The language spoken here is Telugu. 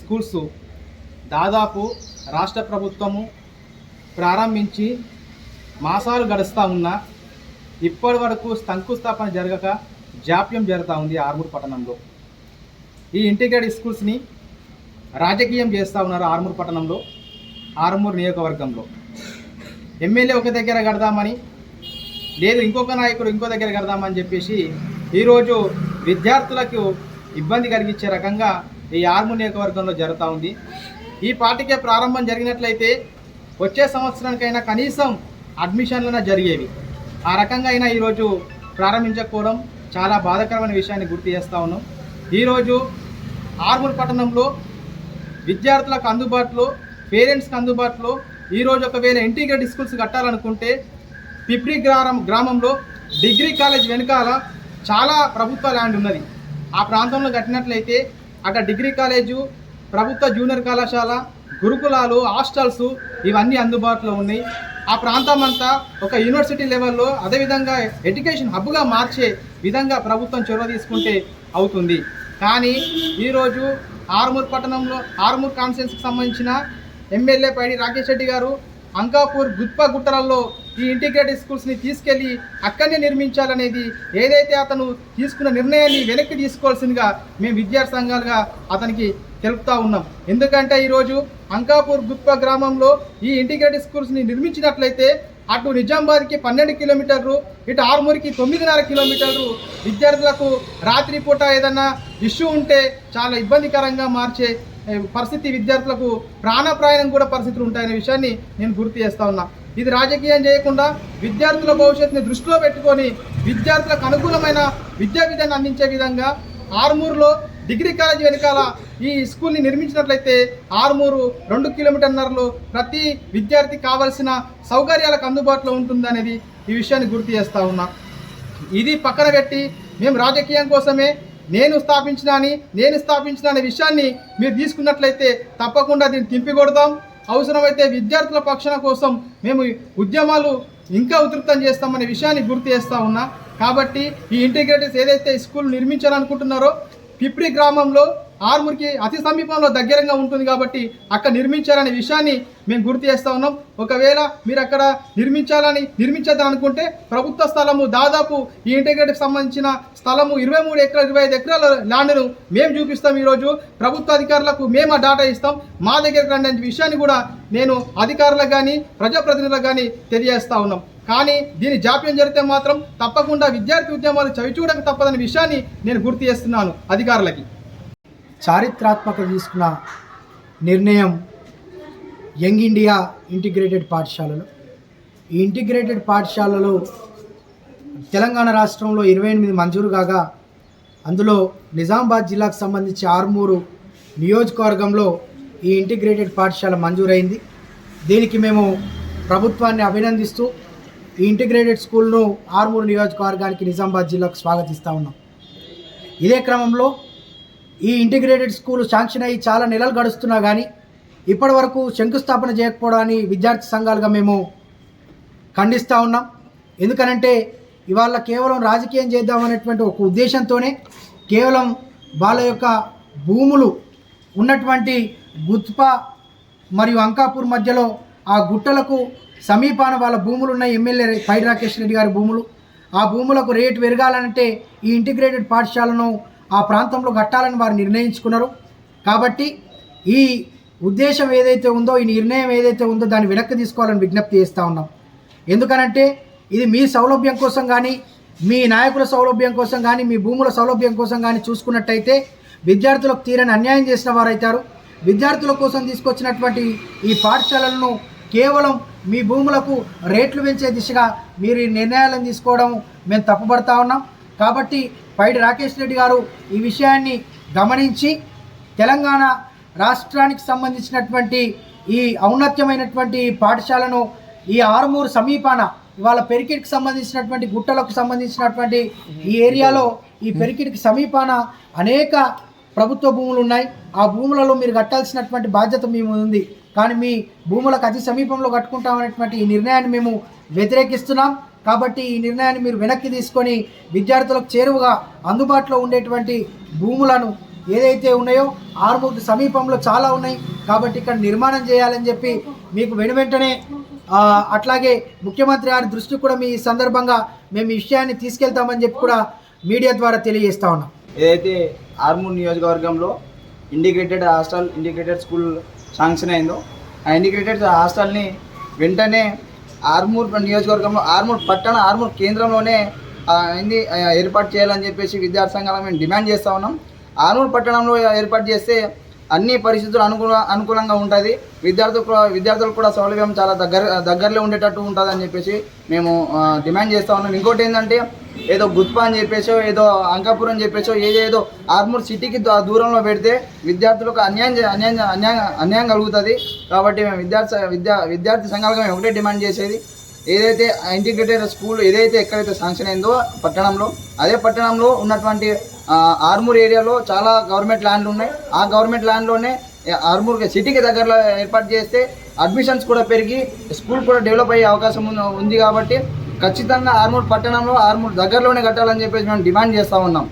స్కూల్స్ దాదాపు రాష్ట్ర ప్రభుత్వము ప్రారంభించి మాసాలు గడుస్తూ ఉన్నా ఇప్పటి వరకు శంకుస్థాపన జరగక జాప్యం జరుగుతూ ఉంది ఆర్మూర్ పట్టణంలో. ఈ ఇంటిగ్రేటెడ్ స్కూల్స్ని రాజకీయం చేస్తూ ఉన్నారు ఆర్మూర్ పట్టణంలో ఆర్మూర్ నియోజకవర్గంలో. ఎమ్మెల్యే ఒక దగ్గర కడదామని లేదు ఇంకొక నాయకుడు ఇంకో దగ్గర కడదామని చెప్పేసి ఈరోజు విద్యార్థులకు ఇబ్బంది కలిగించే రకంగా ఈ ఆర్మూర్ నియోజకవర్గంలో జరుగుతూ ఉంది. ఈ పార్టీకే ప్రారంభం జరిగినట్లయితే వచ్చే సంవత్సరానికైనా కనీసం అడ్మిషన్లన జరిగేవి. ఆ రకంగా అయినా ఈరోజు ప్రారంభించకపోవడం చాలా బాధాకరమైన విషయాన్ని గుర్తు చేస్తూ ఉన్నాం. ఈరోజు ఆర్మూర్ పట్టణంలో విద్యార్థులకు అందుబాటులో పేరెంట్స్కి అందుబాటులో ఈరోజు ఒకవేళ ఇంటిగ్రేటెడ్ స్కూల్స్ కట్టాలనుకుంటే పిప్రి గ్రామం గ్రామంలో డిగ్రీ కాలేజ్ వెనకాల చాలా ప్రభుత్వ ల్యాండ్ ఉన్నది. ఆ ప్రాంతంలో కట్టినట్లయితే అక్కడ డిగ్రీ కాలేజు ప్రభుత్వ జూనియర్ కళాశాల గురుకులాలు హాస్టల్స్ ఇవన్నీ అందుబాటులో ఉన్నాయి. ఆ ప్రాంతం అంతా ఒక యూనివర్సిటీ లెవెల్లో అదేవిధంగా ఎడ్యుకేషన్ హబ్గా మార్చే విధంగా ప్రభుత్వం చొరవ తీసుకుంటే అవుతుంది. కానీ ఈరోజు ఆర్మూర్ పట్టణంలో ఆర్మూర్ కాన్ఫరెన్స్కి సంబంధించిన ఎమ్మెల్యే పైడి రాకేష్ రెడ్డి గారు అంకాపూర్ గుత్ప గుట్టలలో ఈ ఇంటిగ్రేటెడ్ స్కూల్స్ని తీసుకెళ్ళి అక్కడనే నిర్మించాలనేది ఏదైతే అతను తీసుకున్న నిర్ణయాన్ని వెనక్కి తీసుకోవాల్సిందిగా మేము విద్యార్థి సంఘాలుగా అతనికి తెలుపుతా ఉన్నాం. ఎందుకంటే ఈరోజు అంకాపూర్ గుత్ప గ్రామంలో ఈ ఇంటిగ్రేటెడ్ స్కూల్స్ని నిర్మించినట్లయితే అటు నిజామాబాద్కి పన్నెండు కిలోమీటర్లు ఇటు ఆరుమూరికి తొమ్మిదిన్నర కిలోమీటర్లు విద్యార్థులకు రాత్రిపూట ఏదన్నా ఇష్యూ ఉంటే చాలా ఇబ్బందికరంగా మార్చే పరిస్థితి విద్యార్థులకు ప్రాణప్రాయణం కూడా పరిస్థితులు ఉంటాయనే విషయాన్ని నేను గుర్తు చేస్తా ఉన్నా. ఇది రాజకీయం చేయకుండా విద్యార్థుల భవిష్యత్తుని దృష్టిలో పెట్టుకొని విద్యార్థులకు అనుకూలమైన విద్యా విధాన్ని అందించే విధంగా ఆర్మూరులో డిగ్రీ కాలేజ్ వెనకాల ఈ స్కూల్ని నిర్మించినట్లయితే ఆర్మూరు రెండు కిలోమీటర్న్నరలో ప్రతి విద్యార్థికి కావలసిన సౌకర్యాలకు అందుబాటులో ఉంటుందనేది ఈ విషయాన్ని గుర్తు చేస్తా ఉన్నా. ఇది పక్కన పెట్టి మేము రాజకీయం కోసమే నేను స్థాపించిన అని నేను స్థాపించిన అనే విషయాన్ని మీరు తీసుకున్నట్లయితే తప్పకుండా దీన్ని తింపికొడతాం. అవసరమైతే విద్యార్థుల పక్షణ కోసం మేము ఉద్యమాలు ఇంకా ఉధృతం చేస్తామనే విషయాన్ని గుర్తు చేస్తా ఉన్నా. కాబట్టి ఈ ఇంటిగ్రేటర్స్ ఏదైతే స్కూల్ నిర్మించాలనుకుంటున్నారో పిప్రి గ్రామంలో ఆర్మూర్కి అతి సమీపంలో దగ్గరగా ఉంటుంది కాబట్టి అక్కడ నిర్మించాలనే విషయాన్ని మేము గుర్తు చేస్తా ఉన్నాం. ఒకవేళ మీరు అక్కడ నిర్మించాలని నిర్మించదనుకుంటే ప్రభుత్వ స్థలము దాదాపు ఈ ఇంటిగ్రేటెడ్ సంబంధించిన స్థలము ఇరవై మూడు ఎకరాలు ఇరవై ఐదు ఎకరాల ల్యాండ్ను మేము చూపిస్తాం ఈరోజు. ప్రభుత్వ అధికారులకు మేము ఆ డాటా ఇస్తాం. మా దగ్గరకు రండి అనే విషయాన్ని కూడా నేను అధికారులకు కానీ ప్రజాప్రతినిధులకు కానీ తెలియజేస్తా ఉన్నాం. కానీ దీని జాప్యం జరిగితే మాత్రం తప్పకుండా విద్యార్థి ఉద్యమాలు చవిచూడక తప్పదనే విషయాన్ని నేను గుర్తు చేస్తున్నాను అధికారులకి. చారిత్రాత్మక తీసుకున్న నిర్ణయం యంగ్ ఇండియా ఇంటిగ్రేటెడ్ పాఠశాలలు. ఈ ఇంటిగ్రేటెడ్ పాఠశాలలో తెలంగాణ రాష్ట్రంలో ఇరవై ఎనిమిది మంజూరు కాగా అందులో నిజామాబాద్ జిల్లాకు సంబంధించి ఆర్మూరు నియోజకవర్గంలో ఈ ఇంటిగ్రేటెడ్ పాఠశాల మంజూరైంది. దీనికి మేము ప్రభుత్వాన్ని అభినందిస్తూ ఈ ఇంటిగ్రేటెడ్ స్కూల్ను ఆర్మూరు నియోజకవర్గానికి నిజామాబాద్ జిల్లాకు స్వాగతిస్తూ ఉన్నాం. ఇదే క్రమంలో ఈ ఇంటిగ్రేటెడ్ స్కూల్ శాంక్షన్ అయ్యి చాలా నెలలు గడుస్తున్నా కానీ ఇప్పటి వరకు శంకుస్థాపన చేయకపోవడాన్ని విద్యార్థి సంఘాలుగా మేము ఖండిస్తూ ఉన్నాం. ఎందుకనంటే ఇవాళ కేవలం రాజకీయం చేద్దామనేటువంటి ఒక ఉద్దేశంతోనే కేవలం వాళ్ళ యొక్క భూములు ఉన్నటువంటి గుత్ప మరియు అంకాపూర్ మధ్యలో ఆ గుట్టలకు సమీపాన వాళ్ళ భూములు ఉన్న ఎమ్మెల్యే పైడి రాకేష్ రెడ్డి గారి భూములు. ఆ భూములకు రేటు పెరగాలంటే ఈ ఇంటిగ్రేటెడ్ పాఠశాలను ఆ ప్రాంతంలో కట్టాలని వారు నిర్ణయించుకున్నారు. కాబట్టి ఈ ఉద్దేశం ఏదైతే ఉందో ఈ నిర్ణయం ఏదైతే ఉందో దాన్ని వెనక్కి తీసుకోవాలని విజ్ఞప్తి చేస్తూ ఉన్నాం. ఎందుకనంటే ఇది మీ సౌలభ్యం కోసం కానీ మీ నాయకుల సౌలభ్యం కోసం కానీ మీ భూముల సౌలభ్యం కోసం కానీ చూసుకున్నట్టయితే విద్యార్థులకు తీరని అన్యాయం చేసిన వారైతారు. విద్యార్థుల కోసం తీసుకొచ్చినటువంటి ఈ పాఠశాలలను కేవలం మీ భూములకు రేట్లు పెంచే దిశగా మీరు ఈ నిర్ణయాలను తీసుకోవడం మేము తప్పుపడతా ఉన్నాం. కాబట్టి పైడి రాకేష్ రెడ్డి గారు ఈ విషయాన్ని గమనించి తెలంగాణ రాష్ట్రానికి సంబంధించినటువంటి ఈ ఔన్నత్యమైనటువంటి పాఠశాలను ఈ ఆరుమూరు సమీపాన ఇవాళ పెరికిట్కి సంబంధించినటువంటి గుట్టలకు సంబంధించినటువంటి ఈ ఏరియాలో ఈ పెరికిట్కి సమీపాన అనేక ప్రభుత్వ భూములు ఉన్నాయి. ఆ భూములలో మీరు కట్టాల్సినటువంటి బాధ్యత మేము ఉంది. కానీ మీ భూములకు అతి సమీపంలో కట్టుకుంటామనేటువంటి ఈ నిర్ణయాన్ని మేము వ్యతిరేకిస్తున్నాం. కాబట్టి ఈ నిర్ణయాన్ని మీరు వెనక్కి తీసుకొని విద్యార్థులకు చేరువగా అందుబాటులో ఉండేటువంటి భూములను ఏదైతే ఉన్నాయో ఆర్మూర్ సమీపంలో చాలా ఉన్నాయి. కాబట్టి ఇక్కడ నిర్మాణం చేయాలని చెప్పి మీకు వెను వెంటనే అట్లాగే ముఖ్యమంత్రి గారి దృష్టికి కూడా మీ సందర్భంగా మేము ఈ విషయాన్ని తీసుకెళ్తామని చెప్పి కూడా మీడియా ద్వారా తెలియజేస్తా ఉన్నాం. ఏదైతే ఆర్మూర్ నియోజకవర్గంలో integrated hostel integrated school sanction అయిందో ఆ ఇంటిగ్రేటెడ్ హాస్టల్ని వెంటనే ఆర్మూర్ నియోజకవర్గంలో ఆర్మూర్ పట్టణ ఆర్మూర్ కేంద్రంలోనే ఆ, ఏంది ఏర్పాటు చేయాలని చెప్పేసి విద్యార్థి సంఘాలు మేము డిమాండ్ చేస్తూ ఉన్నాం. ఆర్మూర్ పట్టణంలో ఏర్పాటు చేస్తే అన్ని పరిస్థితులు అనుకూల అనుకూలంగా ఉంటుంది. విద్యార్థులు విద్యార్థులకు కూడా సౌలభ్యం చాలా దగ్గర దగ్గరలో ఉండేటట్టు ఉంటుంది అని చెప్పేసి మేము డిమాండ్ చేస్తూ ఉన్నాం. ఇంకోటి ఏంటంటే ఏదో గుత్పా అని చెప్పేసో ఏదో అంకాపురం అని చెప్పేసో ఏదేదో ఆర్మూర్ సిటీకి ఆ దూరంలో పెడితే విద్యార్థులకు అన్యాయం అన్యాయం అన్యాయం అన్యాయం కలుగుతుంది. కాబట్టి మేము విద్యార్థి విద్యా విద్యార్థి సంఘాలుగా మేము ఒకటే డిమాండ్ చేసేది. ఏదైతే ఇంటిగ్రేటెడ్ స్కూల్ ఏదైతే ఎక్కడైతే శాంక్షన్ అయిందో పట్టణంలో అదే పట్టణంలో ఉన్నటువంటి ఆర్మూర్ ఏరియాలో చాలా గవర్నమెంట్ ల్యాండ్లు ఉన్నాయి. ఆ గవర్నమెంట్ ల్యాండ్లోనే ఆర్మూర్ సిటీకి దగ్గరలో ఏర్పాటు చేస్తే అడ్మిషన్స్ కూడా పెరిగి స్కూల్ కూడా డెవలప్ అయ్యే అవకాశం ఉంది కాబట్టి ఖచ్చితంగా ఆర్మూర్ పట్టణంలో ఆర్మూర్ దగ్గరలోనే కట్టాలని చెప్పేసి మేము డిమాండ్ చేస్తూ ఉన్నాం.